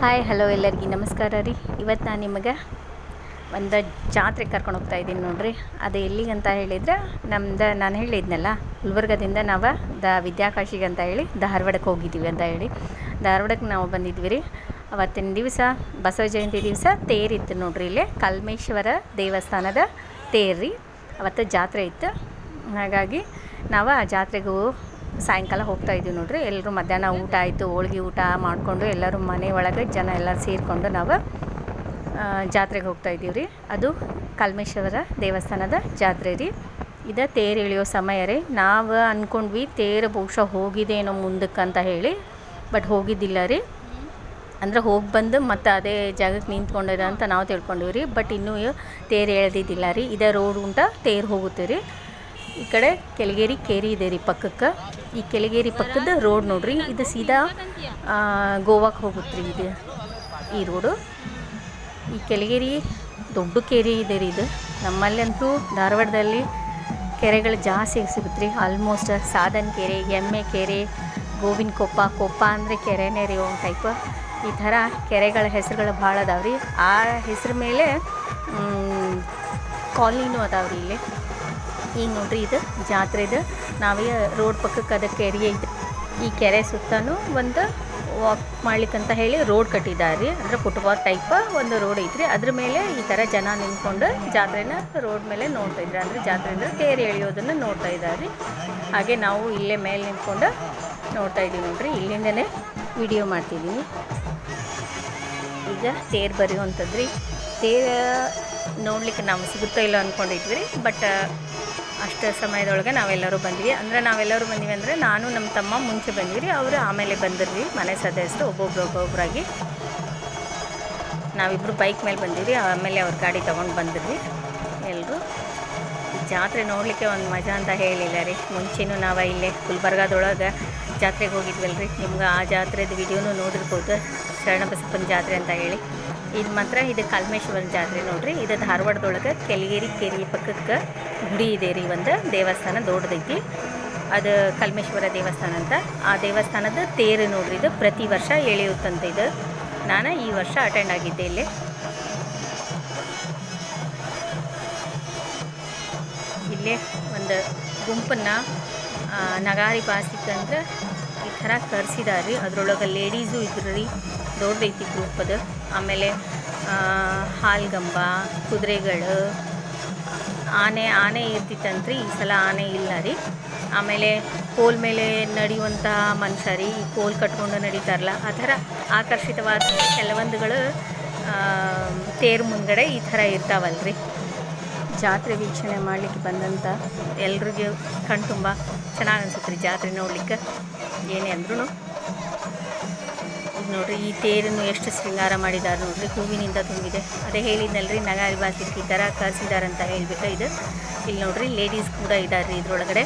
Hi, hello ಎಲ್ಲರಿಗೂ ನಮಸ್ಕಾರ ರೀ. ಇವತ್ತು ನಾನು ನಿಮಗೆ ಒಂದು ಜಾತ್ರೆ ಕರ್ಕೊಂಡು ಹೋಗ್ತಾ ಇದ್ದೀನಿ ನೋಡಿರಿ. ಅದು ಎಲ್ಲಿಗಂತ ಹೇಳಿದ್ರೆ, ನಮ್ದು ನಾನು ಹೇಳಿದ್ನಲ್ಲ, ಗುಲ್ಬರ್ಗದಿಂದ ನಾವು ದ ವಿದ್ಯಾಕಾಶಿಗೆ ಅಂತ ಹೇಳಿ ಧಾರವಾಡಕ್ಕೆ ಹೋಗಿದ್ದೀವಿ ಅಂತ ಹೇಳಿ. ಧಾರವಾಡಕ್ಕೆ ನಾವು ಬಂದಿದ್ವಿ ರೀ. ಅವತ್ತಿನ ದಿವಸ, ಬಸವ ಜಯಂತಿ ದಿವಸ ತೇರಿತ್ತು ನೋಡಿರಿ ಇಲ್ಲೇ. ಕಲ್ಮೇಶ್ವರ ದೇವಸ್ಥಾನದ ತೇರು ಅವತ್ತು ಜಾತ್ರೆ ಇತ್ತು. ಹಾಗಾಗಿ ನಾವು ಆ ಜಾತ್ರೆಗೂ ಸಾಯಂಕಾಲ ಹೋಗ್ತಾ ಇದ್ದೀವಿ ನೋಡ್ರಿ. ಎಲ್ಲರೂ ಮಧ್ಯಾಹ್ನ ಊಟ ಆಯಿತು, ಹೋಳ್ಗೆ ಊಟ ಮಾಡಿಕೊಂಡು ಎಲ್ಲರೂ ಮನೆ ಒಳಗೆ ಜನ ಎಲ್ಲ ಸೇರಿಕೊಂಡು ನಾವು ಜಾತ್ರೆಗೆ ಹೋಗ್ತಾ ಇದ್ದೀವಿ ರೀ. ಅದು ಕಲ್ಮೇಶ್ವರ ದೇವಸ್ಥಾನದ ಜಾತ್ರೆ ರೀ. ಇದು ತೇರು ಇಳಿಯೋ ಸಮಯ ರೀ. ನಾವು ಅಂದ್ಕೊಂಡ್ವಿ ತೇರು ಬಹುಶಃ ಹೋಗಿದೇನೋ ಮುಂದಕ್ಕೆ ಅಂತ ಹೇಳಿ, ಬಟ್ ಹೋಗಿದ್ದಿಲ್ಲ ರೀ. ಅಂದ್ರೆ ಹೋಗಿ ಬಂದು ಮತ್ತೆ ಅದೇ ಜಾಗಕ್ಕೆ ನಿಂತ್ಕೊಂಡಿದೆ ಅಂತ ನಾವು ತಿಳ್ಕೊಂಡಿವಿ ರೀ. ಬಟ್ ಇನ್ನೂ ತೇರು ಎಳೆದಿದ್ದಿಲ್ಲ ರೀ. ಇದೇ ರೋಡ್ ಉಂಟ, ತೇರು ಹೋಗುತ್ತೆ ರೀ. ಈ ಕಡೆ ಕೆಳಗೇರಿ ಕೇರಿ ಇದೆ ರೀ ಪಕ್ಕಕ್ಕೆ. ಈ ಕೆಳಗೇರಿ ಪಕ್ಕದ ರೋಡ್ ನೋಡ್ರಿ, ಇದು ಸೀದಾ ಗೋವಾಕ್ಕೆ ಹೋಗುತ್ತೆ ರೀ ಇದು, ಈ ರೋಡು. ಈ ಕೆಳಗೇರಿ ದೊಡ್ಡ ಕೆರೆ ಇದೆ ರೀ ಇದು. ನಮ್ಮಲ್ಲಂತೂ ಧಾರವಾಡದಲ್ಲಿ ಕೆರೆಗಳು ಜಾಸ್ತಿ ಸಿಗುತ್ತೆ ರೀ ಆಲ್ಮೋಸ್ಟ್ ಸಾಧನ್ ಕೆರೆ, ಎಮ್ಮೆ ಕೆರೆ, ಗೋವಿನ ಕೊಪ್ಪ ಕೊಪ್ಪ ಅಂದರೆ ಕೆರೆನೇ ರೀ ಒಂದು ಟೈಪ್ ಈ ಥರ ಕೆರೆಗಳ ಹೆಸರುಗಳು ಭಾಳ ಅದಾವೆ ರೀ ಆ ಹೆಸರು ಮೇಲೆ ಕಾಲೋನಿನೂ ಅದಾವೆ ರೀ ಇಲ್ಲಿ. ಈಗ ನೋಡ್ರಿ ಇದು ಜಾತ್ರೆ ಇದು. ನಾವೇ ರೋಡ್ ಪಕ್ಕಕ್ಕೆ ಅದಕ್ಕೆ ಕೆರೆ ಐತೆ. ಈ ಕೆರೆ ಸುತ್ತಲೂ ಒಂದು ವಾಕ್ ಮಾಡ್ಲಿಕ್ಕಂತ ಹೇಳಿ ರೋಡ್ ಕಟ್ಟಿದ್ದಾರೆ ರೀ ಅಂದರೆ ಫುಟ್ಬಾಲ್ ಟೈಪ್ ಒಂದು ರೋಡ್ ಐತ್ರಿ. ಅದ್ರ ಮೇಲೆ ಈ ಥರ ಜನ ನಿಂತ್ಕೊಂಡು ಜಾತ್ರೆನ ರೋಡ್ ಮೇಲೆ ನೋಡ್ತಾ ಇದ್ರು. ಅಂದರೆ ಜಾತ್ರೆಯಿಂದ ತೇರು ಎಳೆಯೋದನ್ನು ನೋಡ್ತಾ ಇದ್ದಾರೆ ರೀ ಹಾಗೆ ನಾವು ಇಲ್ಲೇ ಮೇಲೆ ನಿಂತ್ಕೊಂಡು ನೋಡ್ತಾ ಇದ್ದೀವಿ ನೋಡ್ರಿ. ಇಲ್ಲಿಂದನೇ ವಿಡಿಯೋ ಮಾಡ್ತಿದ್ದೀನಿ ಈಗ ತೇರು ಬರೆಯುವಂಥದ್ರಿ. ತೇರು ನೋಡ್ಲಿಕ್ಕೆ ನಾವು ಸಿಗುತ್ತೋ ಇಲ್ಲ ಅಂದ್ಕೊಂಡಿದ್ವಿ ರೀ. ಬಟ್ ಅಷ್ಟು ಸಮಯದೊಳಗೆ ನಾವೆಲ್ಲರೂ ಬಂದ್ವಿ. ಅಂದರೆ ನಾವೆಲ್ಲರೂ ಬಂದ್ವಿ ಅಂದರೆ ನಾನು ನಮ್ಮ ತಮ್ಮ ಮುಂಚೆ ಬಂದ್ವಿ ರೀ ಅವರು ಆಮೇಲೆ ಬಂದಿರ್ವಿ ಮನೆ ಸದಸ್ಯರು ಒಬ್ಬೊಬ್ರು ಒಬ್ಬೊಬ್ಬರಾಗಿ ನಾವಿಬ್ಬರು ಬೈಕ್ ಮೇಲೆ ಬಂದಿರಿ, ಆಮೇಲೆ ಅವ್ರ ಗಾಡಿ ತೊಗೊಂಡು ಬಂದಿದ್ವಿ. ಎಲ್ಲರೂ ಜಾತ್ರೆ ನೋಡಲಿಕ್ಕೆ ಒಂದು ಮಜಾ ಅಂತ ಹೇಳಿಲ್ಲ ರೀ. ಮುಂಚೆನೂ ನಾವು ಇಲ್ಲೇ ಗುಲ್ಬರ್ಗಾದೊಳಗೆ ಜಾತ್ರೆಗೆ ಹೋಗಿದ್ವಲ್ಲ ರೀ ನಿಮ್ಗೆ ಆ ಜಾತ್ರೆದು ವಿಡಿಯೋನು ನೋಡಿರ್ಬೋದು. ಶರಣಬಸಪ್ಪನ ಜಾತ್ರೆ ಅಂತ ಹೇಳಿ. ಇದು ಮಾತ್ರ ಇದು ಕಲ್ಮೇಶ್ವರ ಜಾತ್ರೆ ನೋಡ್ರಿ. ಇದು ಧಾರವಾಡದೊಳಗೆ ಕೆಲಗೇರಿ ಕೆರೆ ಪಕ್ಕಕ್ಕೆ ಗುಡಿ ಇದೆ ರೀ ಒಂದು. ದೇವಸ್ಥಾನ ದೊಡ್ಡದೈತಿ. ಅದು ಕಲ್ಮೇಶ್ವರ ದೇವಸ್ಥಾನ ಅಂತ. ಆ ದೇವಸ್ಥಾನದ ತೇರು ನೋಡ್ರಿ ಇದು. ಪ್ರತಿ ವರ್ಷ ಎಳೆಯುತ್ತಂತ ಇದು. ನಾನು ಈ ವರ್ಷ ಅಟೆಂಡ್ ಆಗಿದ್ದೆ ಇಲ್ಲಿ. ಇಲ್ಲೇ ಒಂದು ಗುಂಪನ್ನ ನಗಾರಿ ಬಾಸಿಕಂದ್ರೆ ಈ ಥರ ಕರ್ಸಿದಾರೆ ರೀ ಅದ್ರೊಳಗೆ ಲೇಡೀಸು ಇದ್ರು ದೊಡ್ಡದೈತಿ ಗ್ರೂಪ್ ಅದು. ಆಮೇಲೆ ಹಾಲ್ಗಂಬ ಕುದುರೆಗಳು, ಆನೆ ಆನೆ ಇರ್ತಿತ್ತಂತ್ರಿ, ಈ ಸಲ ಆನೆ ಇಲ್ಲ ರೀ. ಆಮೇಲೆ ಕೋಲ್ ಮೇಲೆ ನಡೆಯುವಂತಹ ಮನುಷ್ಯ ರೀ ಕೋಲ್ ಕಟ್ಕೊಂಡು ನಡೀತಾರಲ್ಲ, ಆ ಥರ ಆಕರ್ಷಿತವಾದ ಕೆಲವೊಂದುಗಳು ತೇರು ಮುಂದ್ಗಡೆ ಈ ಥರ ಇರ್ತಾವಲ್ರಿ. ಜಾತ್ರೆ ವೀಕ್ಷಣೆ ಮಾಡಲಿಕ್ಕೆ ಬಂದಂಥ ಎಲ್ರಿಗೂ ಕಣ್ ತುಂಬ ಚೆನ್ನಾಗಿ ಅನ್ಸುತ್ತೆ ರೀ ಜಾತ್ರೆ ನೋಡ್ಲಿಕ್ಕೆ. ಏನೇ ಅಂದ್ರೂ ಈಗ ನೋಡ್ರಿ, ಈ ತೇರನ್ನು ಎಷ್ಟು ಶೃಂಗಾರ ಮಾಡಿದ್ದಾರೆ ನೋಡ್ರಿ, ಹೂವಿನಿಂದ ತುಂಬಿದೆ. ಅದೇ ಹೇಳಿದ್ನಲ್ರಿ ನಗಾರಿ ಬಾಸಿಗೆ ಈ ಥರ ಕರ್ಸಿದ್ದಾರೆ ಅಂತ ಹೇಳ್ಬಿಟ್ಟು ಇದು. ಇಲ್ಲಿ ನೋಡ್ರಿ ಲೇಡೀಸ್ ಕೂಡ ಇದ್ದಾರೆ ಇದ್ರೊಳಗಡೆ.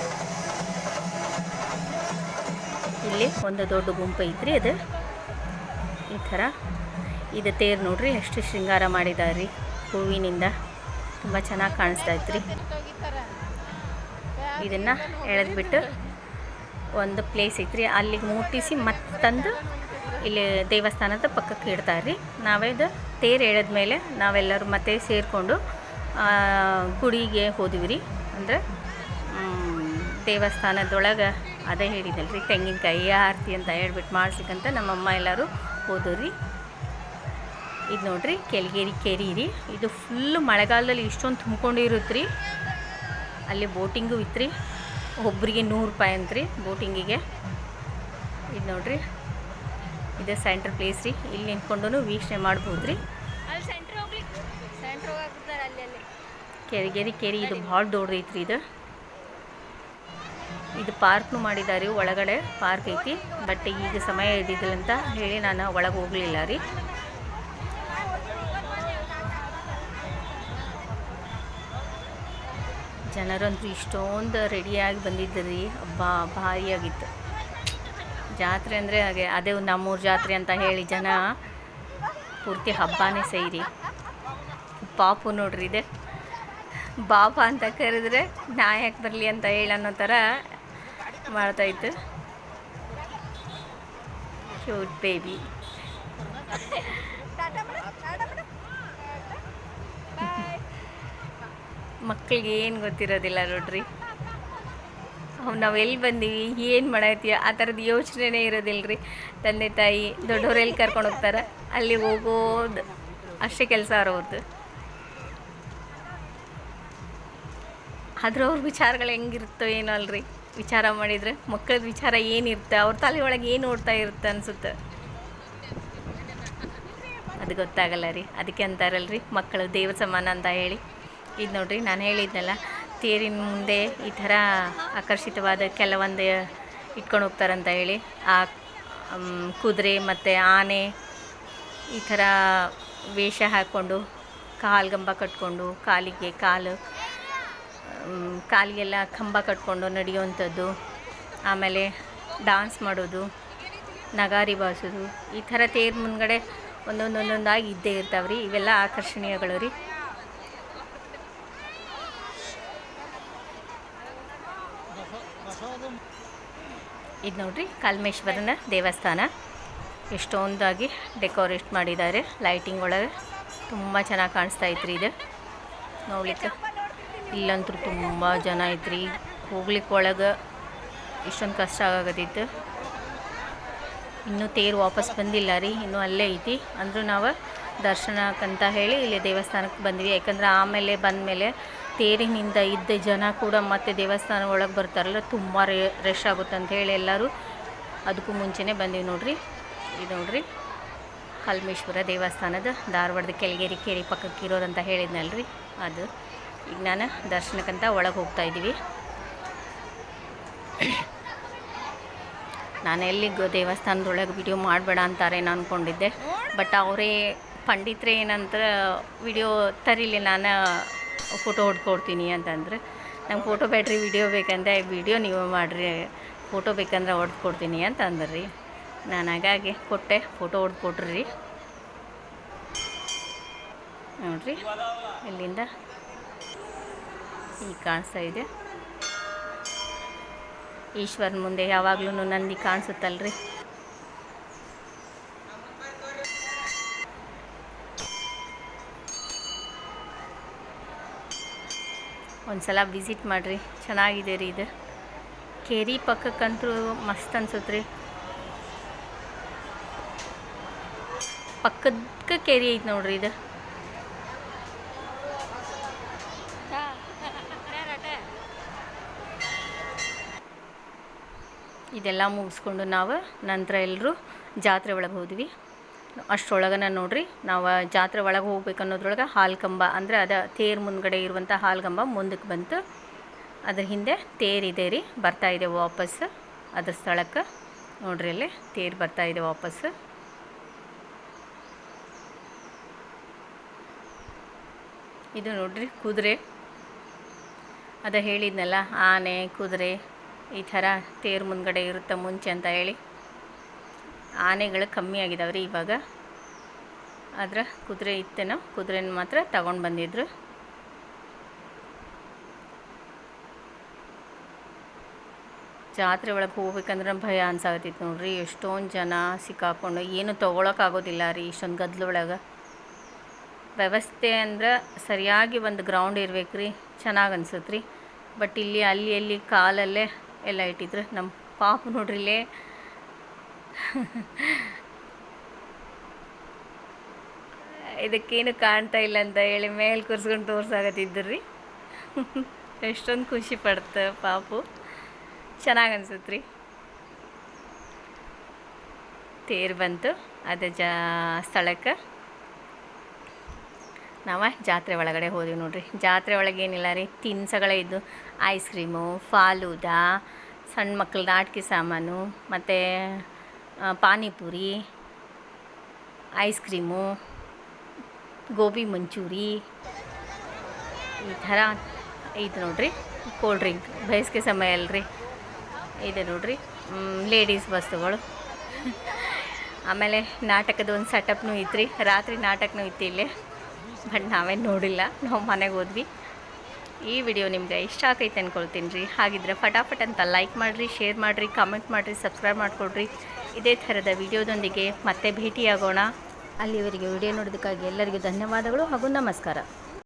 ಇಲ್ಲಿ ಒಂದು ದೊಡ್ಡ ಗುಂಪು ಐತ್ರಿ ಅದು. ಈ ಥರ ಇದು ತೇರು ನೋಡ್ರಿ, ಎಷ್ಟು ಶೃಂಗಾರ ಮಾಡಿದ್ದಾರೆ ರೀ ಹೂವಿನಿಂದ. ತುಂಬ ಚೆನ್ನಾಗಿ ಕಾಣಿಸ್ತಾ ಇತ್ತು ರೀ ಇದನ್ನು ಎಳೆದ್ಬಿಟ್ಟು ಒಂದು ಪ್ಲೇಸ್ ಐತ್ರಿ, ಅಲ್ಲಿಗೆ ಮುಟ್ಟಿಸಿ ಮತ್ತಂದು ಇಲ್ಲಿ ದೇವಸ್ಥಾನದ ಪಕ್ಕಕ್ಕೆ ಇಡ್ತಾರೆ ರೀ. ನಾವೇದು ತೇರು ಎಳೆದ ಮೇಲೆ ನಾವೆಲ್ಲರೂ ಮತ್ತೆ ಸೇರಿಕೊಂಡು ಗುಡಿಗೆ ಹೋದ್ವಿ ರೀ. ಅಂದರೆ ದೇವಸ್ಥಾನದೊಳಗೆ ಅದೇ ಹೇಳಿದಲ್ರಿ ತೆಂಗಿನಕಾಯಿ ಆರತಿ ಅಂತ ಹೇಳ್ಬಿಟ್ಟು ಮಾಡ್ಸಿಕಂತ ನಮ್ಮಮ್ಮ ಎಲ್ಲರೂ ಹೋದ್ರು ರೀ. ಇದು ನೋಡ್ರಿ, ಕೆಳಗೇರಿ ಕೆರಿ ರೀ. ಇದು ಫುಲ್ಲು ಮಳೆಗಾಲದಲ್ಲಿ ಇಷ್ಟೊಂದು ತುಂಬ್ಕೊಂಡಿರುತ್ತೆ ರೀ. ಅಲ್ಲಿ ಬೋಟಿಂಗು ಇತ್ತು ರೀ. ಒಬ್ಬರಿಗೆ ನೂರು ರೂಪಾಯಿ ಅಂತ್ರಿ ಬೋಟಿಂಗಿಗೆ. ಇದು ನೋಡ್ರಿ ಇದು ಸೆಂಟ್ರ್ ಪ್ಲೇಸ್ ರೀ. ಇಲ್ಲಿ ನಿಂತ್ಕೊಂಡು ವೀಕ್ಷಣೆ ಮಾಡ್ಬೋದು ರೀ. ಅಲ್ಲಿ ಸೆಂಟ್ರ್ ಹೋಗ್ಲಿಕ್ಕೆ ಸೆಂಟ್ರ್ ಹೋಗಾಕ್ಬಿಡ್ತಾರೆ ಅಲ್ಲಿ ಅಲ್ಲಿ. ಕೆರೆಗೇರಿ ಕೆರೆ ಇದು ಭಾಳ ದೊಡ್ಡದೈತ್ರಿ ಇದು. ಇದು ಪಾರ್ಕ್ನು ಮಾಡಿದ್ದಾರೆ ಒಳಗಡೆ ಪಾರ್ಕ್ ಐತಿ. ಬಟ್ ಈಗ ಸಮಯ ಇದ್ದಿದ್ದಿಲ್ಲ ಅಂತ ಹೇಳಿ ನಾನು ಒಳಗೆ ಹೋಗಲಿಲ್ಲ ರೀ. ಜನರಂತೂ ಇಷ್ಟೊಂದು ರೆಡಿಯಾಗಿ ಬಂದಿದ್ರಿ ರೀ. ಭಾರಿಯಾಗಿತ್ತು ಜಾತ್ರೆ ಅಂದರೆ ಹಾಗೆ ಅದೇ ನಮ್ಮೂರ ಜಾತ್ರೆ ಅಂತ ಹೇಳಿ ಜನ ಪೂರ್ತಿ ಹಬ್ಬನೇ ಸೇರಿ. ಪಾಪು ನೋಡ್ರಿ ಇದೆ. ಬಾಬಾ ಅಂತ ಕರೆದ್ರೆ ನಾಯಕ್ ಬರಲಿ ಅಂತ ಹೇಳಿ ಅನ್ನೋ ಥರ ಮಾಡ್ತಾಯಿತ್ತು ಕ್ಯೂಟ್ ಬೇಬಿ ಮಕ್ಕಳಿಗೆ ಏನು ಗೊತ್ತಿರೋದಿಲ್ಲ ನೋಡ್ರಿ ನಾವು ಎಲ್ಲಿ ಬಂದೀವಿ, ಏನು ಮಾಡತ್ತೀವಿ ಆ ಥರದ ಯೋಚನೆನೇ ಇರೋದಿಲ್ಲ ರೀ ತಂದೆ, ತಾಯಿ, ದೊಡ್ಡವ್ರು ಕರ್ಕೊಂಡು ಹೋಗ್ತಾರೆ, ಅಲ್ಲಿ ಹೋಗೋದು ಅಷ್ಟೇ ಕೆಲಸ ಇರೋದು ಆದ್ರೆ ಅವ್ರ ವಿಚಾರಗಳು ಹೆಂಗಿರುತ್ತೋ ಏನೋ ಅಲ್ರಿ, ವಿಚಾರ ಮಾಡಿದರೆ ಮಕ್ಕಳದ ವಿಚಾರ ಏನಿರುತ್ತೆ, ಅವ್ರ ತಲೆ ಒಳಗೆ ಏನು ಓಡ್ತಾ ಇರುತ್ತೆ ಅನ್ಸುತ್ತೆ. ಅದು ಗೊತ್ತಾಗಲ್ಲ ರೀ, ಅದಕ್ಕೆ ಅಂತಾರಲ್ರಿ, ಮಕ್ಕಳು ದೇವ ಸಮಾನ ಅಂತ ಹೇಳಿ. ಇದು ನೋಡ್ರಿ, ನಾನು ಹೇಳಿದ್ನಲ್ಲ ತೇರಿನ ಮುಂದೆ ಈ ಥರ ಆಕರ್ಷಿತವಾದ ಕೆಲವೊಂದು ಇಟ್ಕೊಂಡು ಹೋಗ್ತಾರಂತ ಹೇಳಿ. ಆ ಕುದುರೆ ಮತ್ತು ಆನೆ ಈ ಥರ ವೇಷ ಹಾಕ್ಕೊಂಡು ಕಾಲ್ಗಂಬ ಕಟ್ಕೊಂಡು, ಕಾಲಿಗೆ ಕಾಲು ಕಾಲಿಗೆಲ್ಲ ಕಂಬ ಕಟ್ಕೊಂಡು ನಡೆಯುವಂಥದ್ದು, ಆಮೇಲೆ ಡಾನ್ಸ್ ಮಾಡೋದು, ನಗಾರಿ ಬಾರಿಸೋದು, ಈ ಥರ ತೇರು ಮುಂದ್ಗಡೆ ಒಂದೊಂದೊಂದೊಂದಾಗಿ ಇದ್ದೇ ಇರ್ತಾವೆ ರೀ ಇವೆಲ್ಲ ಆಕರ್ಷಣೀಯಗಳು ರೀ. ಇದು ನೋಡ್ರಿ ಕಾಲ್ಮೇಶ್ವರನ ದೇವಸ್ಥಾನ. ಎಷ್ಟೊಂದಾಗಿ ಡೆಕೋರೇಟ್ ಮಾಡಿದ್ದಾರೆ. ಲೈಟಿಂಗ್ ಒಳಗೆ ತುಂಬ ಚೆನ್ನಾಗಿ ಕಾಣಿಸ್ತಾ ಇತ್ರಿ ಇದು. ನೋಡ್ಲಿಕ್ಕೆ ಇಲ್ಲಂತೂ ತುಂಬ ಜನ ಐತ್ರಿ ಹೋಗ್ಲಿಕ್ಕೆ ಒಳಗೆ ಇಷ್ಟೊಂದು ಕಷ್ಟ ಆಗೋದಿತ್ತು. ಇನ್ನೂ ತೇರು ವಾಪಸ್ ಬಂದಿಲ್ಲ ರೀ. ಇನ್ನೂ ಅಲ್ಲೇ ಐತಿ. ಅಂದರೂ ನಾವು ದರ್ಶನಕ್ಕಂತ ಹೇಳಿ ಇಲ್ಲಿ ದೇವಸ್ಥಾನಕ್ಕೆ ಬಂದ್ವಿ. ಯಾಕಂದ್ರೆ ಆಮೇಲೆ ಬಂದಮೇಲೆ ತೇರಿನಿಂದ ಇದ್ದ ಜನ ಕೂಡ ಮತ್ತೆ ದೇವಸ್ಥಾನ ಒಳಗೆ ಬರ್ತಾರಲ್ಲ, ತುಂಬ ರಶ್ ಆಗುತ್ತೆ ಅಂತ ಹೇಳಿ ಎಲ್ಲರೂ ಅದಕ್ಕೂ ಮುಂಚೆನೇ ಬಂದೀವಿ ನೋಡ್ರಿ. ಇದು ನೋಡ್ರಿ, ಕಲ್ಮೇಶ್ವರ ದೇವಸ್ಥಾನದ ಧಾರವಾಡದ ಕೆಳಗೇರಿ ಕೇರಿ ಪಕ್ಕಕ್ಕೆ ಇರೋದಂತ ರೀ ಅದು ಈಗ ನಾನು ದರ್ಶನಕ್ಕಂತ ಒಳಗೆ ಹೋಗ್ತಾ ಇದ್ದೀವಿ. ನಾನು ಎಲ್ಲಿ ದೇವಸ್ಥಾನದೊಳಗೆ ವಿಡಿಯೋ ಮಾಡಬೇಡ ಅಂತಾರೆ ಏನು ಅಂದ್ಕೊಂಡಿದ್ದೆ ಬಟ್ ಅವರೇ, ಪಂಡಿತರೇ ಏನಂತ ವಿಡಿಯೋ ತರಿಲಿ ನಾನು. ಫೋಟೋ ಹೊಡ್ಕೊಡ್ತೀನಿ ಅಂತಂದ್ರೆ, ನಂಗೆ ಫೋಟೋ ಬೇಡ್ರಿ ವಿಡಿಯೋ ಬೇಕಂದ್ರೆ ವಿಡಿಯೋ ನೀವು ಮಾಡಿರಿ, ಫೋಟೋ ಬೇಕಂದ್ರೆ ಹೊಡ್ದು ಕೊಡ್ತೀನಿ ಅಂತ ಅಂದ್ರಿ ನಾನು ಹಾಗಾಗಿ ಕೊಟ್ಟೆ, ಫೋಟೋ ಹೊಡ್ದು ಕೊಟ್ರಿ ನೋಡ್ರಿ, ಇಲ್ಲಿಂದ ಈ ಕಾಣಿಸ್ತಾ ಇದೆ. ಈಶ್ವರನ ಮುಂದೆ ಯಾವಾಗ್ಲೂ ನಂದಿ ಕಾಣಿಸುತ್ತಲ್ರಿ. ಒಂದ್ಸಲ ವಿಸಿಟ್ ಮಾಡಿರಿ. ಚೆನ್ನಾಗಿದೆ ರೀ ಇದು. ಕೇರಿ ಪಕ್ಕಕ್ಕಂತೂ ಮಸ್ತ್ ಅನ್ಸುತ್ತೆ ರೀ ಪಕ್ಕದ ಕೇರಿ ಐತೆ ನೋಡ್ರಿ ಇದು. ಇದೆಲ್ಲ ಮುಗಿಸ್ಕೊಂಡು ನಾವು ನಂತರ ಎಲ್ಲರೂ ಜಾತ್ರೆ ಒಳಗೆ ಹೋದ್ವಿ. ಅಷ್ಟರೊಳಗನ ನೋಡ್ರಿ. ನಾವು ಜಾತ್ರೆ ಒಳಗೆ ಹೋಗ್ಬೇಕು ಅನ್ನೋದ್ರೊಳಗೆ ಹಾಲು ಕಂಬ, ಅಂದರೆ ಅದು ತೇರು ಮುಂದ್ಗಡೆ ಇರುವಂಥ ಹಾಲು ಕಂಬ ಮುಂದಕ್ಕೆ ಬಂತು. ಅದ್ರ ಹಿಂದೆ ತೇರಿದೆ ರೀ, ಬರ್ತಾ ಇದೆ ವಾಪಸ್. ಅದ್ರ ಸ್ಥಳಕ್ಕೆ ನೋಡ್ರಿ ಅಲ್ಲಿ ತೇರು ಬರ್ತಾ ಇದೆ ವಾಪಸ್. ಇದು ನೋಡ್ರಿ ಕುದುರೆ. ಅದು ಹೇಳಿದ್ನಲ್ಲ, ಆನೆ, ಕುದುರೆ, ಈ ಥರ ತೇರು ಮುಂದ್ಗಡೆ ಇರುತ್ತೆ ಮುಂಚೆ ಅಂತ ಹೇಳಿ. ಆನೆಗಳು ಕಮ್ಮಿ ಆಗಿದಾವ್ರಿ ಇವಾಗ. ಆದ್ರೆ ಕುದುರೆ ಇತ್ತೇನೋ, ಕುದುರೆನ ಮಾತ್ರ ತಗೊಂಡು ಬಂದಿದ್ರು. ಜಾತ್ರೆ ಒಳಗೆ ಹೋಗ್ಬೇಕಂದ್ರೆ ಭಯ ಅನ್ಸಾಗತ್ತಿತ್ತು ನೋಡ್ರಿ. ಎಷ್ಟೊಂದು ಜನ ಸಿಕ್ಕಾಕೊಂಡು ಏನು ತೊಗೊಳಕ್ಕಾಗೋದಿಲ್ಲ ರೀ ಇಷ್ಟೊಂದು ಗದ್ಲೊಳಗೆ ವ್ಯವಸ್ಥೆ ಅಂದ್ರೆ ಸರಿಯಾಗಿ ಒಂದು ಗ್ರೌಂಡ್ ಇರ್ಬೇಕು ರೀ, ಚೆನ್ನಾಗಿ ಅನ್ಸುತ್ತೆ ರೀ ಬಟ್ ಇಲ್ಲಿ ಅಲ್ಲಿ ಅಲ್ಲಿ ಕಾಲಲ್ಲೇ ಎಲ್ಲ ಇಟ್ಟಿದ್ರು. ನಮ್ಮ ಪಾಪ ನೋಡ್ರಿ ಇಲ್ಲೇ ಇದಕ್ಕೇನು ಕಾಣ್ತಾ ಇಲ್ಲ ಅಂತ ಹೇಳಿ ಮೇಲೆ ಕೂರ್ಸ್ಕೊಂಡು ತೋರ್ಸಾಕತ್ತಿದ್ರು ರೀ ಎಷ್ಟೊಂದು ಖುಷಿ ಪಡ್ತ ಪಾಪು. ಚೆನ್ನಾಗಿ ಅನ್ಸುತ್ತೆ ರೀ ತೇರು ಬಂತು, ಅದೇ ಜಾ, ಸ್ಥಳಕ್ಕೆ. ನಾವು ಜಾತ್ರೆ ಒಳಗಡೆ ಹೋದ್ವಿ ನೋಡ್ರಿ. ಜಾತ್ರೆ ಒಳಗೆ ಏನಿಲ್ಲ ರೀ, ತಿನ್ಸಗಳೇ ಇದ್ದು ಐಸ್ ಕ್ರೀಮು ಫಾಲೂದಾ, ಸಣ್ಣ ಮಕ್ಕಳದ ಆಟಿಕೆ ಸಾಮಾನು, ಮತ್ತು ಪಾನಿಪುರಿ, ಐಸ್ ಕ್ರೀಮು, ಗೋಬಿ ಮಂಚೂರಿ, ಈ ಥರ ಇದು ನೋಡ್ರಿ ಕೋಲ್ಡ್ ಡ್ರಿಂಕ್ ಬೇಸಿಗೆ ಸಮಯ ಅಲ್ರಿ ಇದೆ ನೋಡ್ರಿ ಲೇಡೀಸ್ ವಸ್ತುಗಳು. ಆಮೇಲೆ ನಾಟಕದ ಒಂದು ಸೆಟಪ್ನೂ ಇತ್ತು ರಾತ್ರಿ ನಾಟಕನೂ ಇತ್ತು ಇಲ್ಲಿ. ಬಟ್ ನಾವೇನು ನೋಡಿಲ್ಲ. ನಾವು ಮನೆಗೆ ಹೋದ್ವಿ. ಈ ವಿಡಿಯೋ ನಿಮ್ಗೆ ಇಷ್ಟ ಆಗೈತೆ ಅಂದ್ಕೊಳ್ತೀನಿ ರೀ. ಹಾಗಿದ್ರೆ ಫಟಾಫಟ್ ಅಂತ ಲೈಕ್ ಮಾಡಿರಿ ಶೇರ್ ಮಾಡಿರಿ ಕಮೆಂಟ್ ಮಾಡಿರಿ ಸಬ್ಸ್ಕ್ರೈಬ್ ಮಾಡಿಕೊಡ್ರಿ. ಇದೇ ಥರದ ವಿಡಿಯೋದೊಂದಿಗೆ ಮತ್ತೆ ಭೇಟಿಯಾಗೋಣ. ಅಲ್ಲಿವರೆಗೆ ವಿಡಿಯೋ ನೋಡೋದಕ್ಕಾಗಿ ಎಲ್ಲರಿಗೂ ಧನ್ಯವಾದಗಳು ಹಾಗೂ ನಮಸ್ಕಾರ.